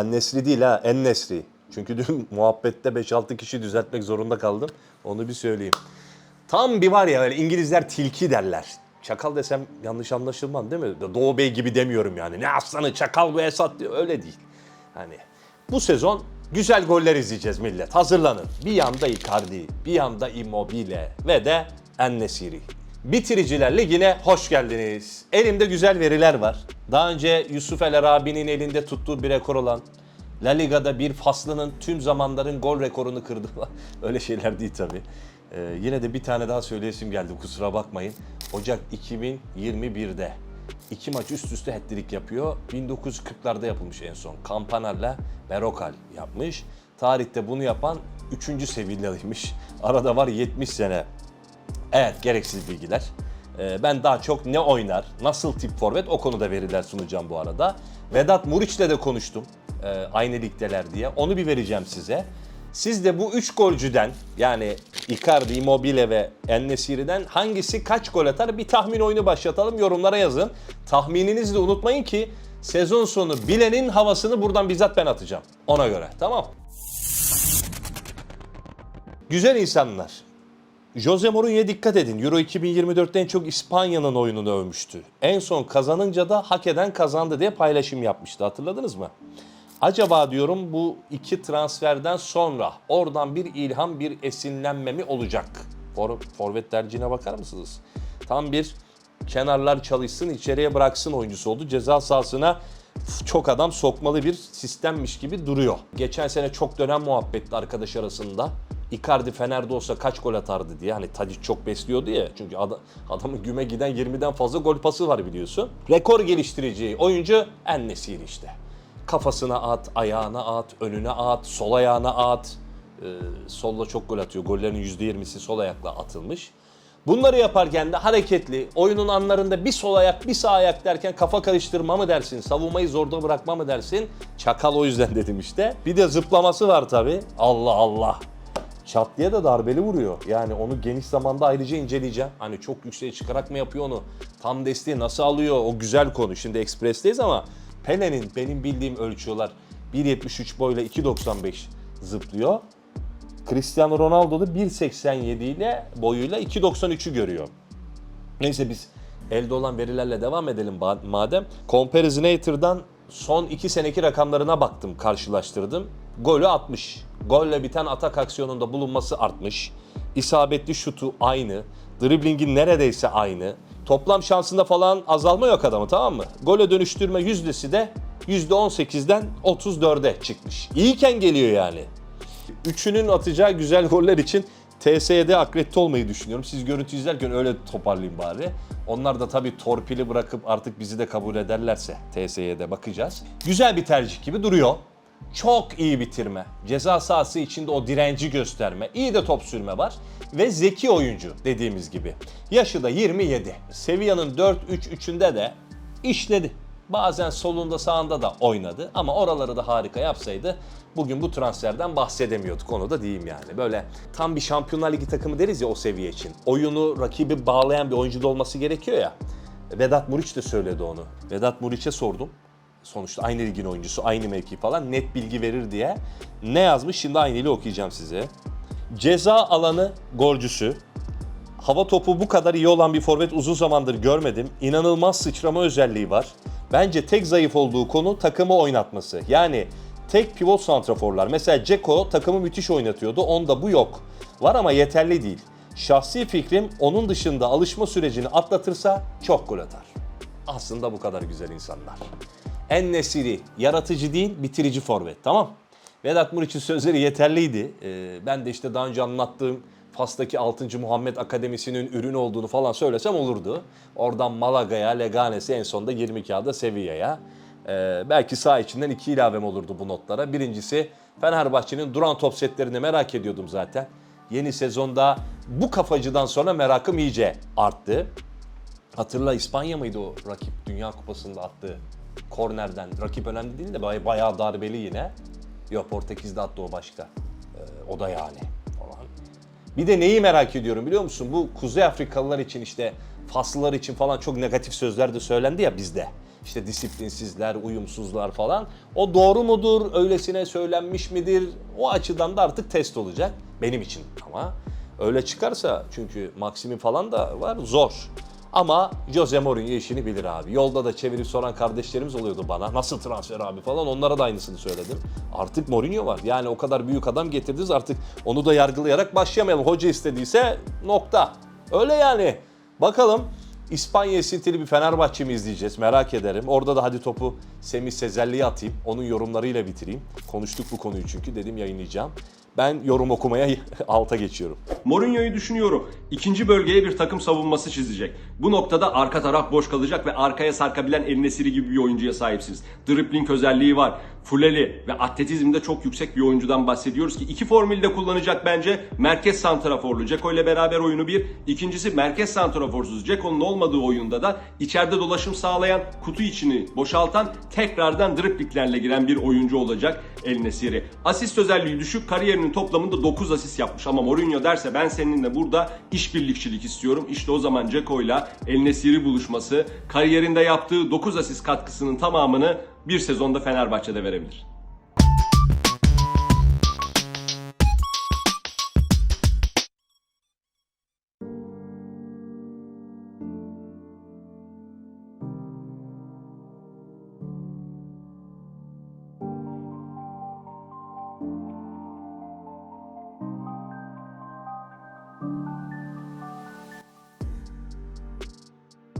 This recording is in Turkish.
En Nesri değil ha, En Nesri. Çünkü dün muhabbette 5-6 kişi düzeltmek zorunda kaldım. Onu bir söyleyeyim. Tam bir var ya öyle İngilizler tilki derler. Çakal desem yanlış anlaşılmaz değil mi? Doğu Bey gibi demiyorum yani. Ne aslanı çakal bu Esat diyor. Öyle değil. Hani bu sezon güzel goller izleyeceğiz millet. Hazırlanın. Bir yanda Icardi, bir yanda Immobile ve de En-Nesyri. Bitiriciler Ligi'ne hoş geldiniz. Elimde güzel veriler var. Daha önce Yusuf El Arabi'nin elinde tuttuğu bir rekor olan La Liga'da bir faslının tüm zamanların gol rekorunu kırdı. Öyle şeyler değil tabii. Ee, yine de bir tane daha söyleyesim geldi kusura bakmayın. Ocak 2021'de iki maç üst üste hat-trick yapıyor. 1940'larda yapılmış en son. Campanella, Berokal yapmış. Tarihte bunu yapan 3. Sevilla'ymış. Arada var 70 sene Evet gereksiz bilgiler. Ee, ben daha çok ne oynar, nasıl tip forvet o konuda veriler sunacağım bu arada. Vedat Muriç'le de konuştum. Ee, aynı ligdeler diye. Onu bir vereceğim size. Siz de bu 3 golcüden yani Icardi, Immobile ve Ennesiri'den hangisi kaç gol atar bir tahmin oyunu başlatalım. Yorumlara yazın. Tahmininizi de unutmayın ki sezon sonu bilenin havasını buradan bizzat ben atacağım. Ona göre tamam. Güzel insanlar. Jose Mourinho'ya dikkat edin. Euro 2024'te en çok İspanya'nın oyununu övmüştü. En son kazanınca da hak eden kazandı diye paylaşım yapmıştı. Hatırladınız mı? Acaba diyorum bu iki transferden sonra oradan bir ilham, bir esinlenme mi olacak? For, forvet tercihine bakar mısınız? Tam bir kenarlar çalışsın, içeriye bıraksın oyuncusu oldu. Ceza sahasına çok adam sokmalı bir sistemmiş gibi duruyor. Geçen sene çok dönem muhabbetti arkadaş arasında. Icardi Fener'de olsa kaç gol atardı diye. Hani Tadic çok besliyordu ya. Çünkü adam, adamın güme giden 20'den fazla gol pası var biliyorsun. Rekor geliştirici oyuncu En-Nesyri işte. Kafasına at, ayağına at, önüne at, sol ayağına at. Ee, solla çok gol atıyor. Gollerin %20'si sol ayakla atılmış. Bunları yaparken de hareketli, oyunun anlarında bir sol ayak, bir sağ ayak derken kafa karıştırma mı dersin, savunmayı zorda bırakma mı dersin? Çakal o yüzden dedim işte. Bir de zıplaması var tabii. Allah Allah. Çat diye de darbeli vuruyor. Yani onu geniş zamanda ayrıca inceleyeceğim. Hani çok yükseğe çıkarak mı yapıyor onu? Tam desteği nasıl alıyor? O güzel konu. Şimdi Express'teyiz ama Pele'nin benim bildiğim ölçüyorlar 1.73 boyla 2.95 zıplıyor. Cristiano Ronaldo da 1.87 ile boyuyla 2.93'ü görüyor. Neyse biz elde olan verilerle devam edelim madem. Comparisinator'dan son 2 seneki rakamlarına baktım, karşılaştırdım. Golü atmış. Golle biten atak aksiyonunda bulunması artmış. İsabetli şutu aynı. Driblingin neredeyse aynı. Toplam şansında falan azalma yok adamı tamam mı? Gole dönüştürme yüzdesi de %18'den 34'e çıkmış. İyiyken geliyor yani. Üçünün atacağı güzel goller için TSE'de akredite olmayı düşünüyorum. Siz görüntü izlerken öyle toparlayın bari. Onlar da tabii torpili bırakıp artık bizi de kabul ederlerse TSE'de bakacağız. Güzel bir tercih gibi duruyor. Çok iyi bitirme. Ceza sahası içinde o direnci gösterme. iyi de top sürme var. Ve zeki oyuncu dediğimiz gibi. Yaşı da 27. Sevilla'nın 4-3-3'ünde de işledi. Bazen solunda sağında da oynadı ama oraları da harika yapsaydı bugün bu transferden bahsedemiyorduk onu da diyeyim yani. Böyle tam bir Şampiyonlar Ligi takımı deriz ya o seviye için. Oyunu rakibi bağlayan bir oyuncu da olması gerekiyor ya. Vedat Muriç de söyledi onu. Vedat Muriç'e sordum. Sonuçta aynı ligin oyuncusu, aynı mevki falan net bilgi verir diye. Ne yazmış şimdi aynıyla okuyacağım size. Ceza alanı golcüsü, Hava topu bu kadar iyi olan bir forvet uzun zamandır görmedim. İnanılmaz sıçrama özelliği var. Bence tek zayıf olduğu konu takımı oynatması. Yani tek pivot santraforlar. Mesela Ceko takımı müthiş oynatıyordu. Onda bu yok. Var ama yeterli değil. Şahsi fikrim onun dışında alışma sürecini atlatırsa çok gol atar. Aslında bu kadar güzel insanlar. En Nesiri yaratıcı değil bitirici forvet tamam. Vedat Muriç'in sözleri yeterliydi. Ee, ben de işte daha önce anlattığım Fas'taki 6. Muhammed Akademisi'nin ürünü olduğunu falan söylesem olurdu. Oradan Malaga'ya, Leganes'e en sonunda 20 kağıda Sevilla'ya. Ee, belki sağ içinden iki ilavem olurdu bu notlara. Birincisi Fenerbahçe'nin duran top setlerini merak ediyordum zaten. Yeni sezonda bu kafacıdan sonra merakım iyice arttı. Hatırla İspanya mıydı o rakip Dünya Kupası'nda attığı kornerden. Rakip önemli değil de bay- bayağı darbeli yine. Yok Portekiz'de attı o başka. Ee, o da yani falan. Bir de neyi merak ediyorum biliyor musun? Bu Kuzey Afrikalılar için işte Faslılar için falan çok negatif sözler de söylendi ya bizde. İşte disiplinsizler, uyumsuzlar falan. O doğru mudur? Öylesine söylenmiş midir? O açıdan da artık test olacak. Benim için ama. Öyle çıkarsa çünkü Maxim'in falan da var zor. Ama Jose Mourinho işini bilir abi. Yolda da çevirip soran kardeşlerimiz oluyordu bana. Nasıl transfer abi falan onlara da aynısını söyledim. Artık Mourinho var. Yani o kadar büyük adam getirdiniz artık onu da yargılayarak başlamayalım. Hoca istediyse nokta. Öyle yani. Bakalım İspanya esintili bir Fenerbahçe mi izleyeceğiz merak ederim. Orada da hadi topu Semih Sezerli'ye atayım. Onun yorumlarıyla bitireyim. Konuştuk bu konuyu çünkü dedim yayınlayacağım. Ben yorum okumaya alta geçiyorum. Mourinho'yu düşünüyorum. İkinci bölgeye bir takım savunması çizecek. Bu noktada arka taraf boş kalacak ve arkaya sarkabilen El Nesiri gibi bir oyuncuya sahipsiniz. Dribbling özelliği var. Fuleli ve atletizmde çok yüksek bir oyuncudan bahsediyoruz ki iki formülde kullanacak bence. Merkez santraforlu. Ceko ile beraber oyunu bir. İkincisi merkez santraforsuz. Ceko'nun olmadığı oyunda da içeride dolaşım sağlayan, kutu içini boşaltan, tekrardan driblinglerle giren bir oyuncu olacak El Nesiri. Asist özelliği düşük. Kariyerinin toplamında 9 asist yapmış ama Mourinho derse ben seninle burada işbirlikçilik istiyorum. İşte o zaman Ceko ile El Nesiri buluşması kariyerinde yaptığı 9 asist katkısının tamamını bir sezonda Fenerbahçe'de verebilir.